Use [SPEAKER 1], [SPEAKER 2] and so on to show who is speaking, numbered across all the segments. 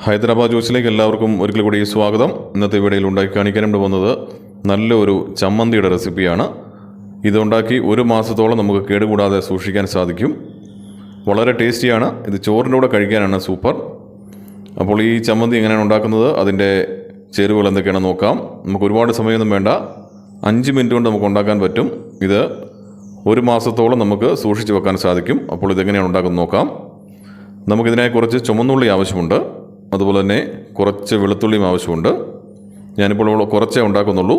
[SPEAKER 1] ഹൈദരാബാദ് ജ്യൂസിലേക്ക് എല്ലാവർക്കും ഒരിക്കൽ കൂടി സ്വാഗതം. ഇന്നത്തെ വീഡിയോയിൽ ഉണ്ടാക്കി കാണിക്കാനും വന്നത് നല്ലൊരു ചമ്മന്തിയുടെ റെസിപ്പിയാണ്. ഇതുണ്ടാക്കി ഒരു മാസത്തോളം നമുക്ക് കേടുകൂടാതെ സൂക്ഷിക്കാൻ സാധിക്കും. വളരെ ടേസ്റ്റിയാണ്. ഇത് ചോറിന്റെ കൂടെ കഴിക്കാനാണ് സൂപ്പർ. അപ്പോൾ ഈ ചമ്മന്തി എങ്ങനെയാണ് ഉണ്ടാക്കുന്നത്? അതിന്റെ ചേരുവകൾ എന്തൊക്കെയാണെന്ന് നോക്കാം. നമുക്ക് ഒരുപാട് സമയമൊന്നും വേണ്ട. അഞ്ച് മിനിറ്റ് കൊണ്ട് നമുക്ക് ഉണ്ടാക്കാൻ പറ്റും. ഇത് ഒരു മാസത്തോളം നമുക്ക് സൂക്ഷിച്ച് വെക്കാൻ സാധിക്കും. അപ്പോൾ ഇതെങ്ങനെയാണ് ഉണ്ടാക്കുന്നത് നോക്കാം. നമുക്കിതിനായി കുറച്ച് ചുമന്നുള്ളി ആവശ്യമുണ്ട്. അതുപോലെ തന്നെ കുറച്ച് വെളുത്തുള്ളിയും ആവശ്യമുണ്ട്. ഞാനിപ്പോൾ കുറച്ചേ ഉണ്ടാക്കുന്നുള്ളൂ.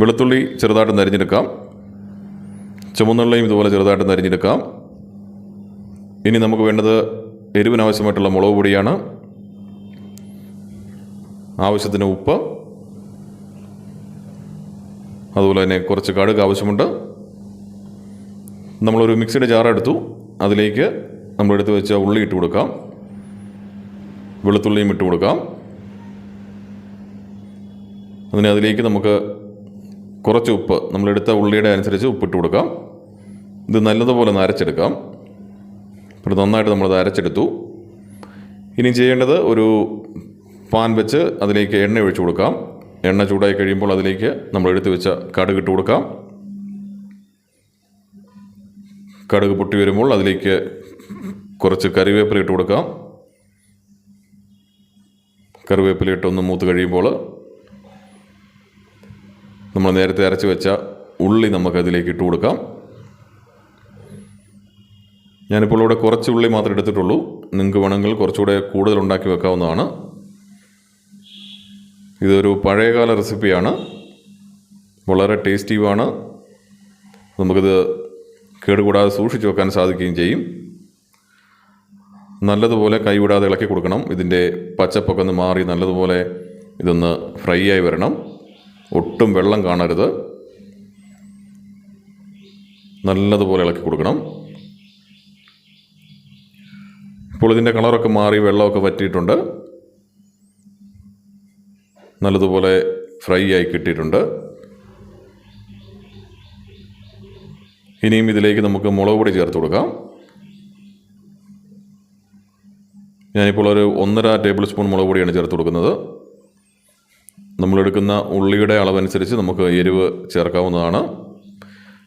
[SPEAKER 1] വെളുത്തുള്ളി ചെറുതായിട്ട് നരിഞ്ഞെടുക്കാം. ചുമന്നുള്ളിയും ഇതുപോലെ ചെറുതായിട്ട് നരിഞ്ഞെടുക്കാം. ഇനി നമുക്ക് വേണ്ടത് എരിവിനാവശ്യമായിട്ടുള്ള മുളക് പൊടിയാണ്. ആവശ്യത്തിന് ഉപ്പ്. അതുപോലെ തന്നെ കുറച്ച് കടുക് ആവശ്യമുണ്ട്. നമ്മളൊരു മിക്സിയുടെ ജാറെടുത്തു. അതിലേക്ക് നമ്മളെടുത്ത് വെച്ച ഉള്ളി ഇട്ട് കൊടുക്കാം. വെളുത്തുള്ളിയും ഇട്ട് കൊടുക്കാം. അതിന് അതിലേക്ക് നമുക്ക് കുറച്ച് ഉപ്പ് നമ്മളെടുത്ത ഉള്ളിയുടെ അനുസരിച്ച് ഉപ്പിട്ട് കൊടുക്കാം. ഇത് നല്ലതുപോലെ ഒന്ന് അരച്ചെടുക്കാം. ഇപ്പോൾ നന്നായിട്ട് നമ്മളത് അരച്ചെടുത്തു. ഇനി ചെയ്യേണ്ടത് ഒരു പാൻ വെച്ച് അതിലേക്ക് എണ്ണ ഒഴിച്ചു കൊടുക്കാം. എണ്ണ ചൂടായി കഴിയുമ്പോൾ അതിലേക്ക് നമ്മൾ എടുത്തു വെച്ച കടുക് ഇട്ട് കൊടുക്കാം. കടുക് പൊട്ടി വരുമ്പോൾ അതിലേക്ക് കുറച്ച് കറിവേപ്പില ഇട്ട് കൊടുക്കാം. കറിവേപ്പില ഇട്ടൊന്ന് മൂത്ത് കഴിയുമ്പോൾ നമ്മൾ നേരത്തെ അരച്ച് വെച്ച ഉള്ളി നമുക്കതിലേക്ക് ഇട്ട് കൊടുക്കാം. ഞാനിപ്പോൾ ഇവിടെ കുറച്ച് ഉള്ളി മാത്രമേ എടുത്തിട്ടുള്ളൂ. നിങ്ങൾക്ക് വേണമെങ്കിൽ കുറച്ചുകൂടെ കൂടുതൽ ഉണ്ടാക്കി വെക്കാവുന്നതാണ്. ഇതൊരു പഴയകാല റെസിപ്പിയാണ്. വളരെ ടേസ്റ്റീവാണ് നമുക്കിത് കേടുകൂടാതെ സൂക്ഷിച്ചു വെക്കാൻ സാധിക്കുകയും ചെയ്യും. നല്ലതുപോലെ കൈവിടാതെ ഇളക്കി കൊടുക്കണം. ഇതിന്റെ പച്ചപ്പൊക്കെ ഒന്ന് മാറി നല്ലതുപോലെ ഇതൊന്ന് ഫ്രൈ ആയി വരണം. ഒട്ടും വെള്ളം കാണരുത്. നല്ലതുപോലെ ഇളക്കി കൊടുക്കണം. ഇപ്പോൾ ഇതിന്റെ കളറൊക്കെ മാറി വെള്ളമൊക്കെ വറ്റിയിട്ടുണ്ട്. നല്ലതുപോലെ ഫ്രൈ ആയി കിട്ടിയിട്ടുണ്ട്. ഇനിയും ഇതിലേക്ക് നമുക്ക് മുളക് പൊടി ചേർത്ത് കൊടുക്കാം. ഞാനിപ്പോൾ ഒരു ഒന്നര ടേബിൾ സ്പൂൺ മുളക് പൊടിയാണ് ചേർത്ത് കൊടുക്കുന്നത്. നമ്മളെടുക്കുന്ന ഉള്ളിയുടെ അളവനുസരിച്ച് നമുക്ക് എരിവ് ചേർക്കാവുന്നതാണ്.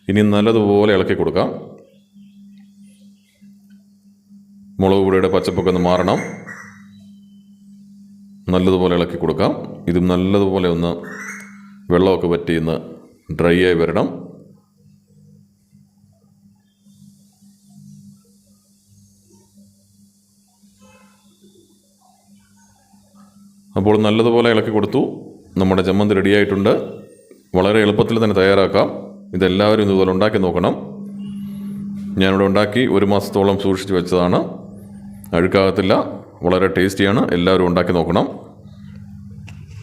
[SPEAKER 1] ഇനി നല്ലതുപോലെ ഇളക്കി കൊടുക്കാം. മുളക് പൊടിയുടെ പച്ചപ്പൊക്കെ ഒന്ന് മാറണം. നല്ലതുപോലെ ഇളക്കി കൊടുക്കാം. ഇതും നല്ലതുപോലെ ഒന്ന് വെള്ളമൊക്കെ പറ്റി ഡ്രൈ ആയി വരണം. അപ്പോൾ നല്ലതുപോലെ ഇളക്കി കൊടുത്തു. നമ്മുടെ ചമ്മന്തി റെഡിയായിട്ടുണ്ട് വളരെ എളുപ്പത്തിൽ തന്നെ തയ്യാറാക്കാം. ഇതെല്ലാവരും ഇതുപോലെ ഉണ്ടാക്കി നോക്കണം. ഞാനിവിടെ ഉണ്ടാക്കി ഒരു മാസത്തോളം സൂക്ഷിച്ച് വെച്ചതാണ്. അഴുക്കാകത്തില്ല. വളരെ ടേസ്റ്റിയാണ്. എല്ലാവരും ഉണ്ടാക്കി നോക്കണം.